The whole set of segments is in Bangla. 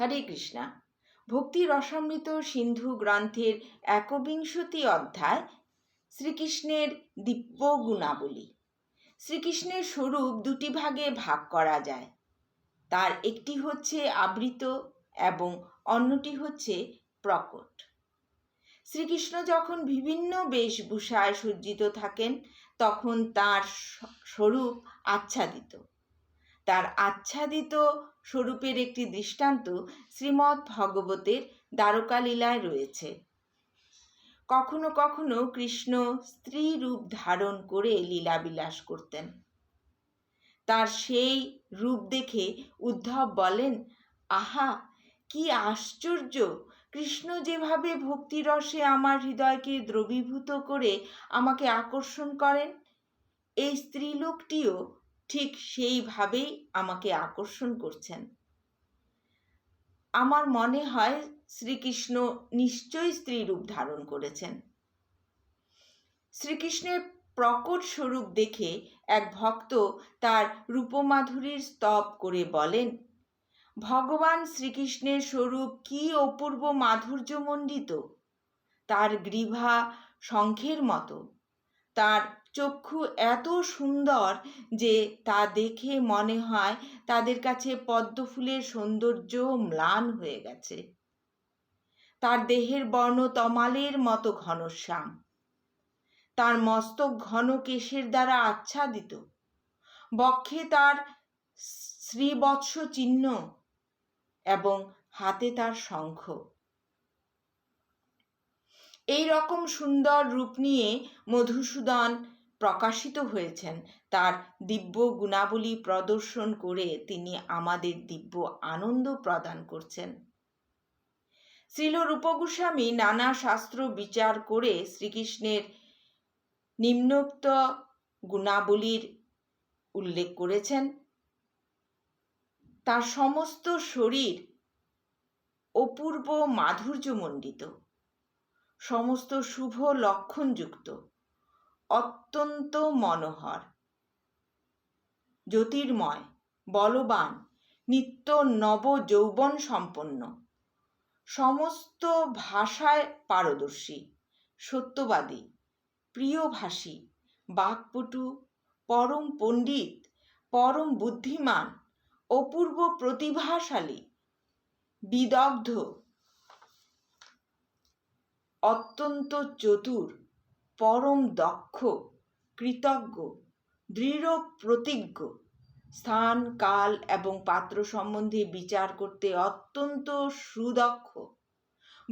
হরে কৃষ্ণা। ভক্তি রসামৃত সিন্ধু গ্রন্থের একবিংশতি অধ্যায় শ্রীকৃষ্ণের দিব্য গুণাবলী। শ্রীকৃষ্ণের স্বরূপ দুটি ভাগে ভাগ করা যায়। তার একটি হচ্ছে আবৃত এবং অন্যটি হচ্ছে প্রকট। শ্রীকৃষ্ণ যখন বিভিন্ন বেশভূষায় সজ্জিত থাকেন, তখন তার স্বরূপ আচ্ছাদিত। তার আচ্ছাদিত স্বরূপের একটি দৃষ্টান্ত শ্রীমৎ ভগবতের দ্বারকালীলায় রয়েছে। কখনো কখনো কৃষ্ণ স্ত্রী রূপ ধারণ করে লীলাবিলাস করতেন। তার সেই রূপ দেখে উদ্ধব বলেন, আহা, কি আশ্চর্য! কৃষ্ণ যেভাবে ভক্তিরসে আমার হৃদয়কে দ্রবীভূত করে আমাকে আকর্ষণ করেন। এই স্ত্রীলোকটিও ঠিক সেইভাবেই আমাকে আকর্ষণ করছেন। আমার মনে হয় শ্রীকৃষ্ণ নিশ্চয়ই স্ত্রী রূপ ধারণ করেছেন। শ্রীকৃষ্ণের প্রকট স্বরূপ দেখে এক ভক্ত তার রূপমাধুরীর স্তব করে বলেন, ভগবান শ্রীকৃষ্ণের স্বরূপ কি অপূর্ব মাধুর্যমণ্ডিত! তার গ্রীভা শঙ্খের মতো। তার চক্ষু এত সুন্দর যে তা দেখে মনে হয় তাদের কাছে পদ্মফুলের সৌন্দর্য ম্লান হয়ে গেছে। তার দেহের বর্ণ তমালের মতো ঘনশ্যাম তার মস্তক ঘন কেশের দ্বারা আচ্ছাদিত। বক্ষে তার শ্রীবৎস চিহ্ন এবং হাতে তার শঙ্খ। এই রকম সুন্দর রূপ নিয়ে মধুসূদন প্রকাশিত হয়েছেন। তার দিব্য গুণাবলী প্রদর্শন করে তিনি আমাদের দিব্য আনন্দ প্রদান করছেন। শ্রীল রূপগোস্বামী নানা শাস্ত্র বিচার করে শ্রীকৃষ্ণের নিম্নোক্ত গুণাবলীর উল্লেখ করেছেন। তার সমস্ত শরীর অপূর্ব মাধুর্যমণ্ডিত। সমস্ত শুভ লক্ষণযুক্ত। অত্যন্ত মনোহর। জ্যোতির্ময়, বলবান, নিত্য নব যৌবন সম্পন্ন। সমস্ত ভাষায় পারদর্শী, সত্যবাদী, প্রিয়ভাষী, বাকপটু, পরম পণ্ডিত, পরম বুদ্ধিমান, অপূর্ব প্রতিভাশালী, বিদগ্ধ অত্যন্ত চতুর, পরম দক্ষ, কৃতজ্ঞ, দৃঢ় প্রতিজ্ঞ। স্থান, কাল এবং পাত্র সম্বন্ধে বিচার করতে অত্যন্ত সুদক্ষ।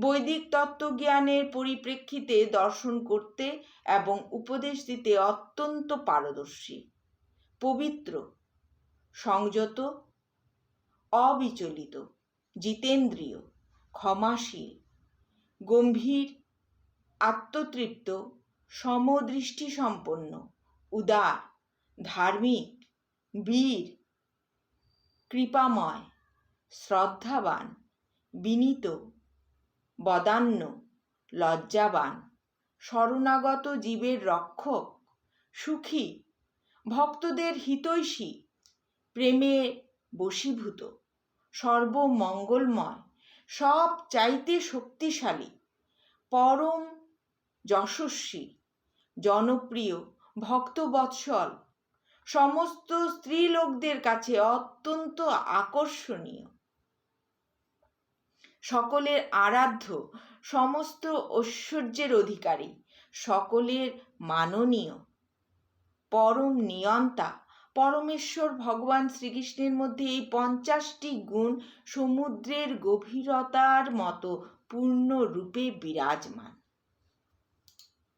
বৈদিক তত্ত্বজ্ঞানের পরিপ্রেক্ষিতে দর্শন করতে এবং উপদেশ দিতে অত্যন্ত পারদর্শী। পবিত্র, সংযত, অবিচলিত, জিতেন্দ্রীয়, ক্ষমাশীল, গম্ভীর আত্মতৃপ্ত সমদৃষ্টি সম্পন্ন উদার, ধার্মিক, বীর, কৃপাময়, শ্রদ্ধাবান, বিনীত, বদান্য, লজ্জাবান, শরণাগত জীবের রক্ষক, সুখী, ভক্তদের হিতৈষী প্রেমে বশীভূত, সর্বমঙ্গলময় সব চাইতে শক্তিশালী, পরম যশস্বী, জনপ্রিয়, ভক্তবৎসল। সমস্ত স্ত্রীলোকদের কাছে অত্যন্ত আকর্ষণীয়। সকলের আরাধ্য, সমস্ত ঐশ্বর্যের অধিকারী, সকলের মাননীয়। পরম নিয়ন্তা, পরমেশ্বর ভগবান শ্রীকৃষ্ণের মধ্যে এই পঞ্চাশটি গুণ সমুদ্রের গভীরতার মতো পূর্ণরূপে বিরাজমান।